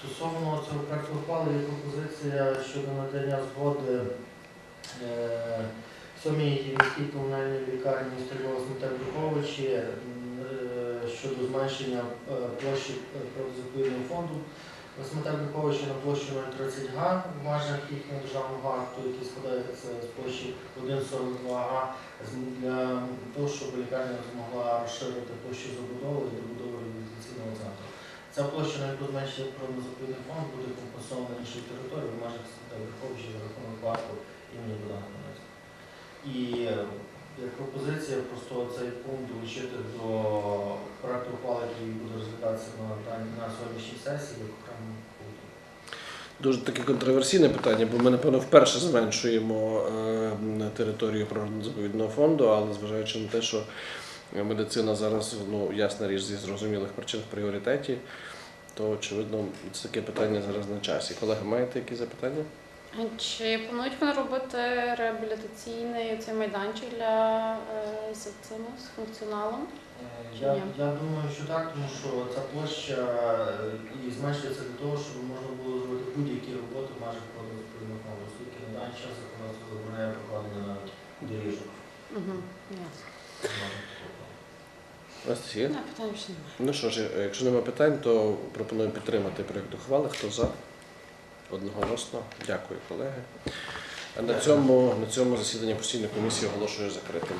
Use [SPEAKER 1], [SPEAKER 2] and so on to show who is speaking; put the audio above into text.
[SPEAKER 1] Стосовно цього проекту ухвали є пропозиція щодо надання згоди е, сьомій міській комунальній лікарні міста Львова Смітер-Духовичі е, щодо зменшення е, площі е, фонду Смітер-Духовичі на площу 030 га в межах їхнього державного акту, який складається з площі 1,42 га для того, щоб лікарня змогла розширити площу забудови і добудови. Ця площа, на яку зменшує природозаповідний фонд, буде компенсована іншою територією в межах Смітер-Духовичі за рахунок парку імені Богдана Хмельницького. І е, як пропозиція просто цей пункт долучити до проекту ухвали, який буде розглядатися на, на сьогоднішній сесії, як окремому пункту.
[SPEAKER 2] Дуже таке контроверсійне питання, бо ми, напевно, вперше зменшуємо е, територію природно-заповідного фонду, але зважаючи на те, що медицина зараз, ну, ясна річ, зі зрозумілих причин в пріоритеті, то, очевидно, це таке питання зараз на часі. Колеги, маєте якісь запитання?
[SPEAKER 3] Чи планують вони робити реабілітаційний цей майданчик для е, з цим з функціоналом?
[SPEAKER 1] Е, Я, я думаю, що так, тому що ця площа е, і зменшується для того, щоб можна було зробити будь-які роботи в межах природно-заповідного оскільки на даний час законодавство забороняє покладення на доріжок.
[SPEAKER 3] Угу. Ясно.
[SPEAKER 2] Анастасія?
[SPEAKER 3] Не, питань ще немає.
[SPEAKER 2] Ну що ж, якщо немає питань, то пропоную підтримати проєкт ухвали. Хто за? Одноголосно. Дякую, колеги. А на цьому, на цьому засідання постійної комісії оголошую закритим.